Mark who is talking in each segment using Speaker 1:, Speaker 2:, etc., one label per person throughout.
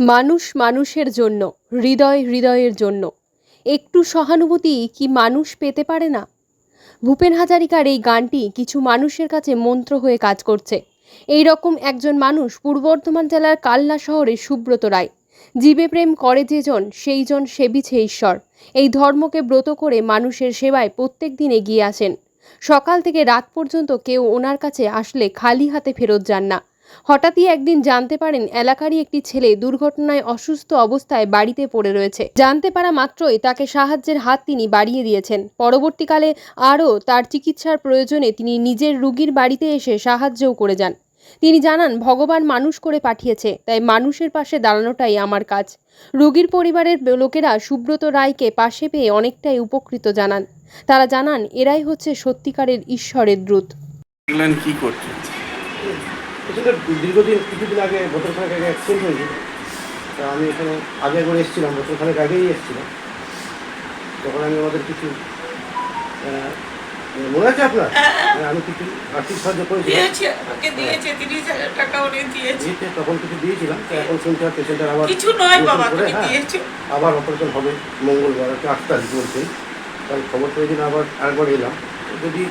Speaker 1: মানুষ মানুষের জন্য, হৃদয় হৃদয়ের জন্য। একটু সহানুভূতি কি মানুষ পেতে পারে না? ভূপেন হাজারিকার এই গানটি কিছু মানুষের কাছে মন্ত্র হয়ে কাজ করছে। এই রকম একজন মানুষ পূর্ব বর্ধমান জেলার কালনা শহরে সুব্রত রায়। জীবে প্রেম করে যেজন সেইজন সেবিছে ঈশ্বর। এই ধর্মকে ব্রত করে মানুষের সেবায় প্রত্যেক দিন এগিয়ে আসেন। সকাল থেকে রাত পর্যন্ত কেউ ওনার কাছে আসলে খালি হাতে ফেরত যান না। হঠাৎই একদিন জানতে পারেন এলাকারই একটি ছেলে দুর্ঘটনায় অসুস্থ অবস্থায় বাড়িতে পড়ে রয়েছে। জানতে পারা মাত্রই তাকে সাহায্যের হাত তিনি বাড়িয়ে দিয়েছেন। পরবর্তীকালে আরও তার চিকিৎসার প্রয়োজনে তিনি নিজের রুগীর বাড়িতে এসে সাহায্যও করে যান। তিনি জানান, ভগবান মানুষ করে পাঠিয়েছে, তাই মানুষের পাশে দাঁড়ানোটাই আমার কাজ। রুগীর পরিবারের লোকেরা সুব্রত রায়কে পাশে পেয়ে অনেকটাই উপকৃত জানান। তারা জানান, এরাই হচ্ছে সত্যিকারের ঈশ্বরের দ্রুত
Speaker 2: কি করছে?
Speaker 3: দীর্ঘদিন কিছুদিন আগে বছর খানেক আগে অ্যাক্সিডেন্ট হয়েছিল। তা আমি এখানে আগে করে এসেছিলাম বছর খানেক আগেই এসেছিলাম। তখন আমি আমাদের কিছু মনে আছে আপনার? হ্যাঁ, আমি কিছু আর্থিক সাহায্য
Speaker 4: দিয়েছে দিয়েছে
Speaker 3: তখন কিছু দিয়েছিলাম এখন শুনতে হয় পেশেন্টের আবার হ্যাঁ, আবার অপারেশন হবে মঙ্গলবার একটা আট তারিখ বলছেন। তাই খবর পেয়ে দিন আবার আরেকবার এলাম যদি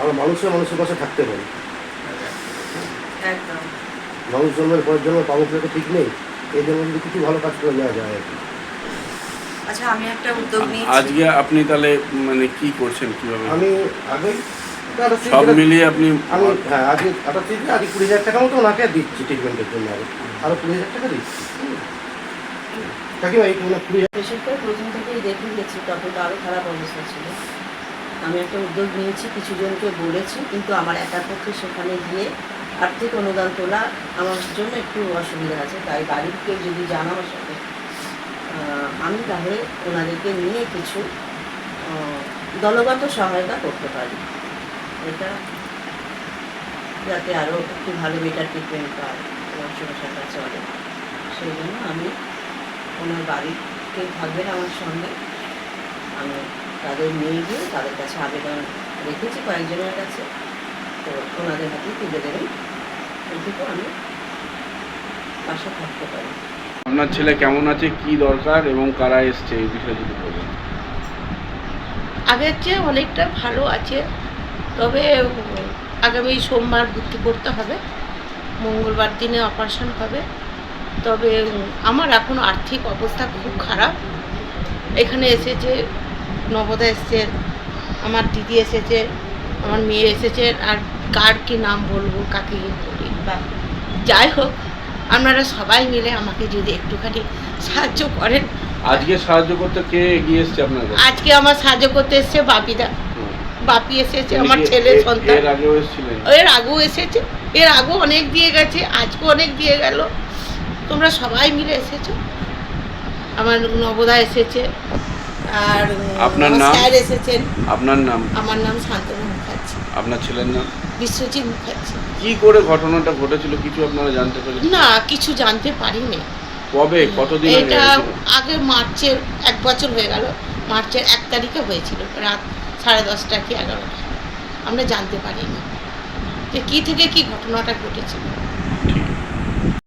Speaker 3: আমরা মানুষের মানুষের পাশে থাকতে পারি।
Speaker 4: একদম।
Speaker 3: মানুষ জন্মের পরের জন্ম পাবো তো ঠিক নেই এই জন্য যদি কিছু ভালো কাজ করে দেওয়া যায় আর কি।
Speaker 4: আচ্ছা আমি একটা উদ্যোগ নিয়েছি।
Speaker 2: আজকে আপনি তাহলে মানে কি করছেন কীভাবে?
Speaker 3: আমি আগে
Speaker 2: সব মিলিয়ে আপনি
Speaker 3: আমি হ্যাঁ আজকে আঠাশ থেকে আজকে কুড়ি হাজার টাকা মতো ওনাকে দিচ্ছি ট্রিটমেন্টের জন্য আরও আরও কুড়ি হাজার টাকা দিচ্ছি। হুম। কাকিমা এই কুড়ি হাজার
Speaker 5: পেশেন্টকে প্রথম থেকেই দেখে গেছি তখন তো আরও খারাপ অবস্থা ছিল। আমি একটা উদ্যোগ নিয়েছি কিছু জনকে বলেছি কিন্তু আমার একার পক্ষে সেখানে গিয়ে আর্থিক অনুদান তোলা আমার জন্য একটু অসুবিধা আছে। তাই বাড়ির কেউ যদি জানা আমার সাথে আমি তাহলে ওনাদেরকে নিয়ে কিছু দলগত সহায়তা করতে পারি। এটা যাতে আরও একটু ভালো বেটার ট্রিটমেন্ট পায় সমস্যার কাছে অনেক সেই জন্য আমি ওনার কেউ থাকবেন আমার সঙ্গে। আমি তাদের নিয়ে গিয়ে তাদের কাছে আবেদন রেখেছি কয়েকজনের কাছে। তো ওনাদের হাতেই তুলে দেবেন। এইটুকু আমি পাশে থাকতে পারি।
Speaker 2: আপনার ছেলে কেমন আছে কি দরকার এবং কারা এসছে এই বিষয়ে যদি বলেন?
Speaker 6: আগের চেয়ে অনেকটা ভালো আছে। তবে আগামী সোমবার ভর্তি করতে হবে। মঙ্গলবার দিনে অপারেশন হবে। তবে আমার এখন আর্থিক অবস্থা খুব খারাপ। এখানে এসেছে নবদা এসছে আমার দিদি এসেছে আমার মেয়ে এসেছে আর কার কি নাম বলব কাকে বলি বা যাই হোক আপনারা সবাই মিলে আমাকে যদি একটুখানি সাহায্য করেন।
Speaker 2: আজকে সাহায্য করতে কে এগিয়ে এসছে আপনার
Speaker 6: আজকে আমার সাহায্য করতে এসছে বাপিদা। বাপি এসেছে আমার ছেলে সন্তান।
Speaker 2: এর আগেও এসেছিলেন?
Speaker 6: এর আগেও এসেছে এর আগেও অনেক দিয়ে গেছে আজকেও অনেক দিয়ে গেল। তোমরা সবাই মিলে এসেছ। আমার নবদা এসেছে আর
Speaker 2: আপনার নাম?
Speaker 6: স্যার এসেছেন।
Speaker 2: আপনার নাম?
Speaker 6: আমার নাম শান্তনু মুখার্জি।
Speaker 2: আপনার ছেলের নাম?
Speaker 6: বিশ্বজিৎ মুখার্জি।
Speaker 2: কি করে ঘটনাটা ঘটেছিল কিছু আপনারা জানতে পেরেছেন?
Speaker 6: না কিছু জানতে পারিনি।
Speaker 2: কবে? কতদিন
Speaker 6: এটা আগে মার্চের এক বছর হয়ে গেল। মার্চের এক তারিখে হয়েছিল রাত সাড়ে দশটা কি এগারোটা। আমরা জানতে পারিনি যে কী থেকে কি ঘটনাটা ঘটেছিল।
Speaker 2: ঠিক।